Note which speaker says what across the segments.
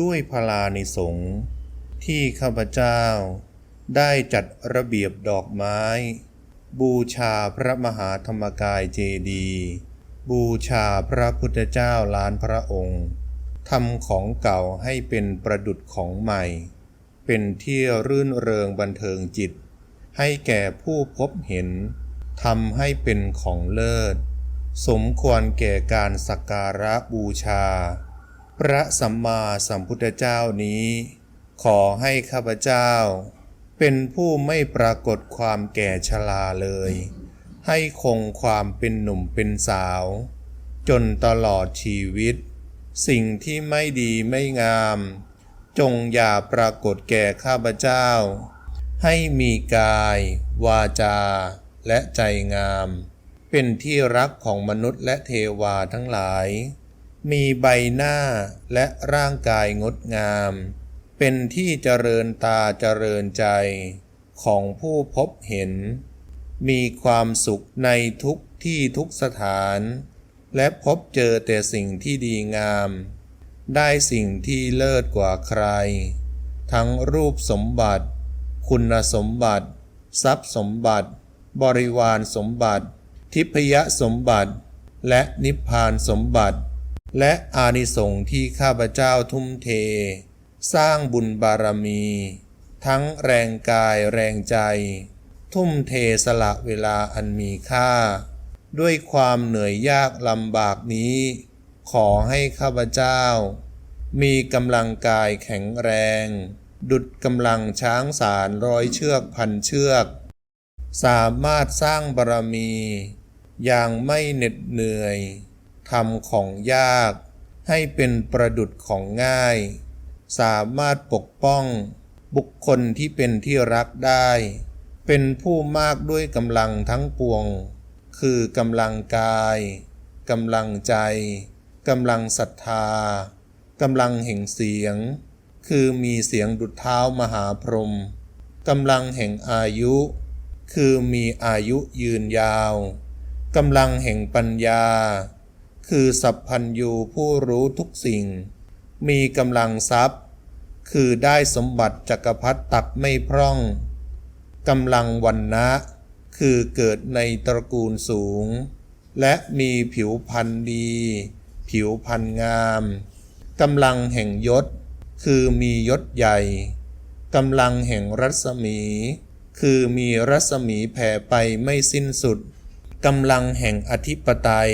Speaker 1: ด้วยพลานิสงฆ์ที่ข้าพเจ้า ได้จัดระเบียบดอกไม้ บูชาพระมหาธรรมกายเจดีย์บูชาพระพุทธเจ้าล้านพระองค์ทำของเก่าให้เป็นประดุจของใหม่ เป็นที่รื่นเริงบันเทิงจิต ให้แก่ผู้พบเห็นทำให้เป็นของเลิศ สมควรแก่การสักการะบูชา พระสัมมาสัมพุทธเจ้านี้ ขอให้ข้าพเจ้า เป็นผู้ไม่ปรากฏความแก่ชราเลย ให้คงความเป็นหนุ่มเป็นสาว จนตลอดชีวิต สิ่งที่ไม่ดีไม่งาม จงอย่าปรากฏแก่ข้าพเจ้า ให้มีกาย วาจา และใจงาม เป็นที่รักของมนุษย์และเทวาทั้งหลาย มีใบหน้าและร่างกายงดงาม เป็นที่เจริญตาเจริญใจของผู้พบเห็น มีความสุขในทุกที่ทุกสถาน และพบเจอแต่สิ่งที่ดีงาม ได้สิ่งที่เลิศกว่าใคร ทั้งรูปสมบัติ คุณสมบัติ ทรัพย์สมบัติ บริวารสมบัติ ทิพยสมบัติ และนิพพานสมบัติ และอานิสงส์ที่ข้าพเจ้าทุ่มเท สร้างบุญบารมี ทั้งแรงกายแรงใจ ทุ่มเทสละเวลาอันมีค่า ด้วยความเหนื่อยยากลำบากนี้ ขอให้ข้าพเจ้า มีกำลังกายแข็งแรง ดุดกำลังช้างสารร้อยเชือกพันเชือก สามารถสร้างบารมี อย่างไม่เหน็ดเหนื่อย ทำของยาก ให้เป็นประดุดของง่าย สามารถปกป้อง บุคคลที่เป็นที่รักได้ เป็นผู้มากด้วยกำลังทั้งปวง คือกำลังกายกำลังใจกำลังศรัทธากำลังแห่งเสียง คือมีเสียงดุดเท้ามหาพรหมกำลังแห่งอายุ คือมีอายุยืนยาวกำลังแห่งปัญญา คือสัพพัญญูผู้รู้ทุกสิ่ง มีกำลังทรัพย์ คือได้สมบัติจักรพรรดิตักไม่พร่องกำลังวันนะคือเกิดในตระกูลสูง และมีผิวพรรณดี ผิวพรรณงามกำลังแห่งยศ คือมียศใหญ่กำลังแห่งรัศมี คือมีรัศมีแผ่ไปไม่สิ้นสุดกำลังแห่งอธิปไตย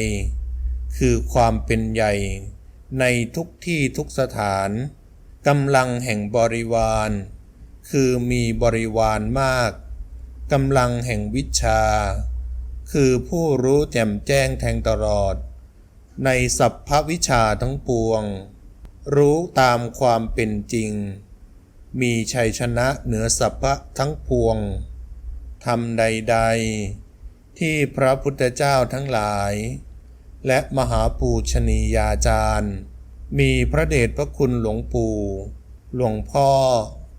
Speaker 1: คือความเป็นใหญ่ ในทุกที่ทุกสถานกำลังแห่งบริวาร คือมีบริวารมากกำลังแห่งวิชา คือผู้รู้แจ่มแจ้งแทงตลอด ในสัพพวิชาทั้งปวง รู้ตามความเป็นจริง มีชัยชนะเหนือสัพพะทั้งปวงทำใด ๆ ที่พระพุทธเจ้าทั้งหลาย และมหาปูชนียาจารย์ มีพระเดชพระคุณหลวงปู่ หลวงพ่อ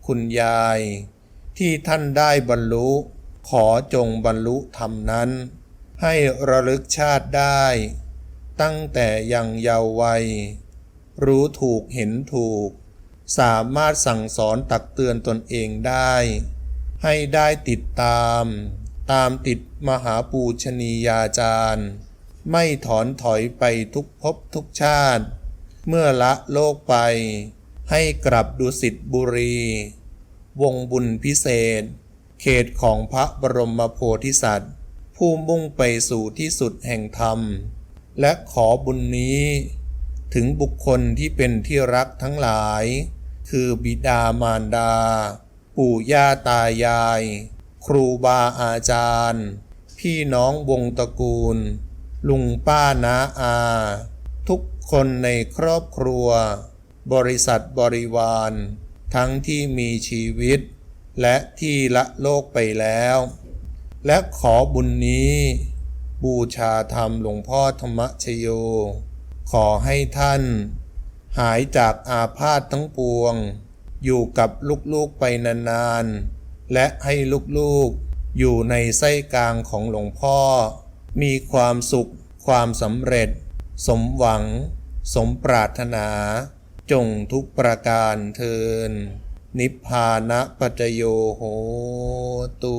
Speaker 1: คุณยาย ที่ท่านได้บรรลุ ขอจงบรรลุธรรมนั้น ให้ระลึกชาติได้ ตั้งแต่ยังเยาว์วัย รู้ถูกเห็นถูก สามารถสั่งสอนตักเตือนตนเองได้ ให้ได้ติดตาม ตามติดมหาปูชนียาจารย์ ไม่ถอนถอยไปทุกภพทุกชาติ เมื่อละโลกไป ให้กลับดุสิตบุรี วงบุญพิเศษ เขตของพระบรมโพธิสัตว์ ผู้มุ่งไปสู่ที่สุดแห่งธรรม และขอบุญนี้ ถึงบุคคลที่เป็นที่รักทั้งหลาย คือบิดามารดา ปู่ย่าตายาย ครูบาอาจารย์ พี่น้องวงตระกูล ลุงป้าน้าอา ทุกคนในครอบครัว บริษัทบริวาร ทั้งที่มีชีวิต และที่ละโลกไปแล้ว และขอบุญนี้ บูชาธรรมหลวงพ่อธรรมชโย ขอให้ท่าน หายจากอาพาธทั้งปวง อยู่กับลูกๆไปนานๆ และให้ลูกๆอยู่ในไส้กลางของหลวงพ่อ มีความสุข ความสำเร็จ สมหวัง สมปรารถนา จงทุกประการเทิน นิพพานะปัจโยโหตู